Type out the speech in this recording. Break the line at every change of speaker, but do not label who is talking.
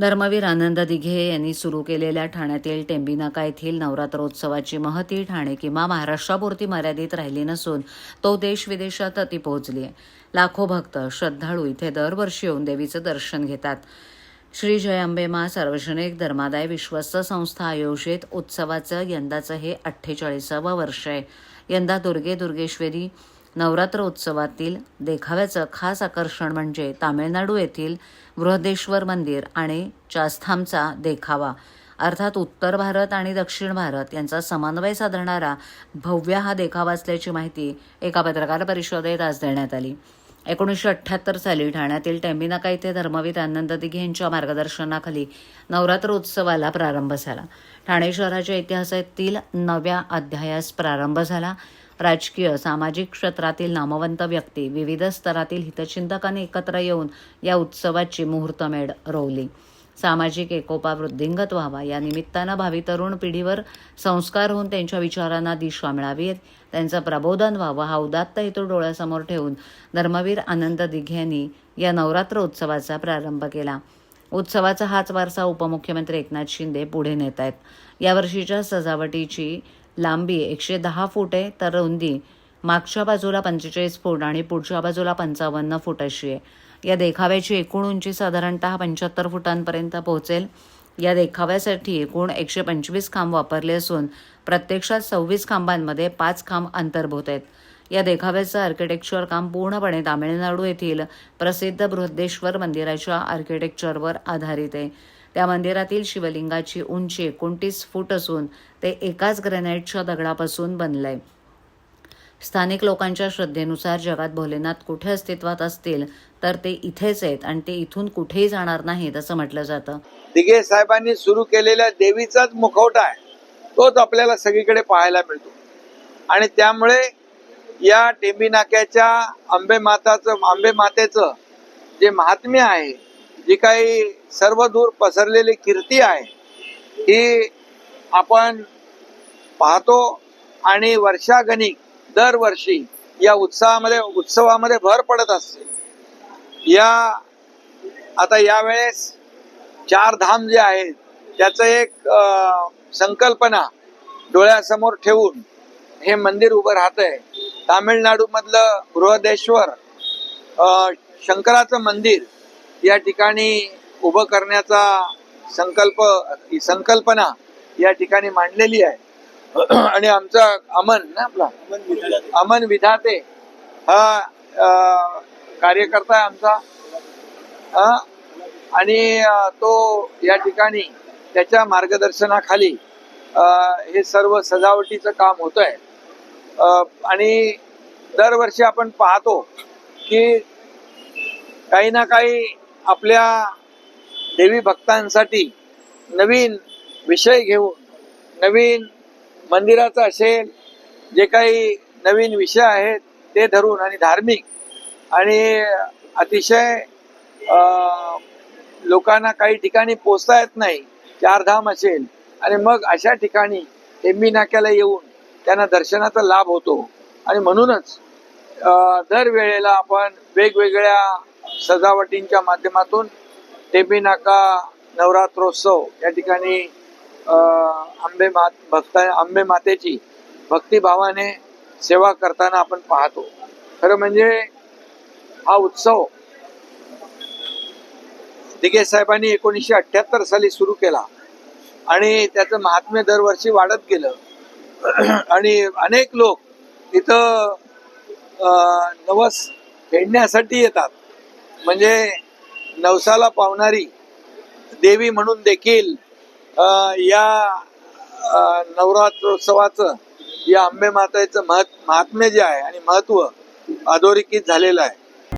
धर्मवीर आनंद दिघे यांनी सुरू केलेल्या ठाण्यातील टेंबिनाका येथील नवरात्रोत्सवाची महती ठाणे किंवा महाराष्ट्रापुरती मर्यादित राहिली नसून तो देश विदेशात ती पोहोचली आहे लाखो भक्त श्रद्धाळू इथे दरवर्षी येऊन देवीचं दर्शन घेतात. श्री जय अंबेमा सार्वजनिक धर्मादाय विश्वस्त संस्था आयोजित उत्सवाचं यंदाचं हे अठ्ठेचाळीसावं वर्ष आहे. यंदा दुर्गे दुर्गेश्वरी नवरात्र उत्सवातील देखाव्याचं खास आकर्षण म्हणजे तामिळनाडू येथील बृहदेश्वर मंदिर आणि चास्थामचा देखावा. अर्थात उत्तर भारत आणि दक्षिण भारत यांचा समन्वय साधणारा भव्य हा देखावा असल्याची माहिती एका पत्रकार परिषदेत आज देण्यात आली. एकोणीसशे अठ्ठ्याहत्तर साली ठाण्यातील टेंबिनाका इथे धर्मवीर आनंद दिघे यांच्या मार्गदर्शनाखाली नवरात्र उत्सवाला प्रारंभ झाला. ठाणे शहराच्या इतिहासातील नव्या अध्यायास प्रारंभ झाला. राजकीय सामाजिक क्षेत्रातील नामवंत व्यक्ती विविध स्तरातील हितचिंतकांनी एकत्र येऊन या उत्सवाची मुहूर्तमेढ रोवली. सामाजिक एकोपा वृद्धिंगत व्हावा या निमित्तानं भावी तरुण पिढीवर संस्कार होऊन त्यांच्या विचारांना दिशा मिळावी त्यांचं प्रबोधन व्हावं हा उदात्त हेतू डोळ्यासमोर ठेवून धर्मवीर आनंद दिघे यांनी या नवरात्र उत्सवाचा प्रारंभ केला. उत्सवाचा हाच वारसा उपमुख्यमंत्री एकनाथ शिंदे पुढे नेत आहेत यावर्षीच्या सजावटीची लांबी एकशे दहा फूट आहे तर रुंदी मागच्या बाजूला पंचेचाळीस फूट आणि पुढच्या बाजूला पंचावन्न फूट अशी आहे. या देखाव्याची एकूण उंची साधारणतः पंच्याहत्तर फुटांपर्यंत पोहोचेल. या देखाव्यासाठी एकूण एकशे पंचवीस खांब वापरले असून प्रत्यक्षात सव्वीस खांबांमध्ये पाच खांब अंतर्भूत आहेत. या देखाव्याचं आर्किटेक्चर काम पूर्णपणे तामिळनाडू येथील प्रसिद्ध बृहदेश्वर मंदिराच्या आर्किटेक्चरवर आधारित आहे. त्या मंदिरातील शिवलिंगाची उंची एकोणतीस फूट असून ते एकाच ग्रॅनाईटच्या दगडापासून बनलंय. स्थानिक लोकांच्या श्रद्धेनुसार जगात भोलेनाथ कुठे अस्तित्वात असतील तर ते इथेच आहेत आणि ते इथून कुठेही जाणार नाहीत असं म्हटलं जातं.
दिघे साहेबांनी सुरू केलेल्या देवीचाच मुखवटा आहे. तोच आपल्याला सगळीकडे पाहायला मिळतो. आणि त्यामुळे या टेंबी नाक्याच्या आंबे माताचं आंबे मातेचं जे महात्म्य आहे जी काही सर्व दूर पसरलेली कीर्ती आहे ही आपण पाहतो आणि वर्षागणिक दरवर्षी या उत्सवामध्ये उत्सवामध्ये भर पडत असते. या आता यावेळेस चार धाम जे आहेत त्याचं एक संकल्पना डोळ्यासमोर ठेवून हे मंदिर उभं राहतंय. तामिळनाडूमधलं बृहदेश्वर अं, शंकराचं मंदिर या ठिकाणी उभं करण्याचा संकल्प ही संकल्पना या ठिकाणी मांडलेली आहे. आणि आमचा अमन ना आपला? अमन विधाते हा कार्यकर्ता आहे आमचा. हा आणि तो या ठिकाणी त्याच्या मार्गदर्शनाखाली हे सर्व सजावटीचं काम होत आहे आणि दरवर्षी आपण पाहतो की काही ना काही आपल्या देवी भक्तांसाठी नवीन विषय घेऊन नवीन मंदिराचं असेल जे काही नवीन विषय आहेत ते धरून आणि धार्मिक आणि अतिशय लोकांना काही ठिकाणी पोचता येत नाही चारधाम असेल आणि मग अशा ठिकाणी एम्बी नाक्याला येऊन त्यांना दर्शनाचा लाभ होतो. आणि म्हणूनच दर वेळेला आपण वेगवेगळ्या सजावटींच्या माध्यमातून टेबी नाका नवरात्रोत्सव. या ठिकाणी आंबे मात भक्त आंबे मातेची भक्तिभावाने सेवा करताना आपण पाहतो. खरं म्हणजे हा उत्सव दिगे साहेबांनी एकोणीसशे अठ्ठ्याहत्तर साली सुरू केला आणि त्याचं महात्म्य दरवर्षी वाढत गेलं. आणि अनेक लोक तिथं नवस फेडण्यासाठी येतात. म्हणजे नवसाला पावणारी देवी म्हणून देखील या नवरात्रोत्सवाचं या आंबे मातेचं महत् महात्म्य जे आहे आणि महत्त्व अधोरेखित झालेलं आहे.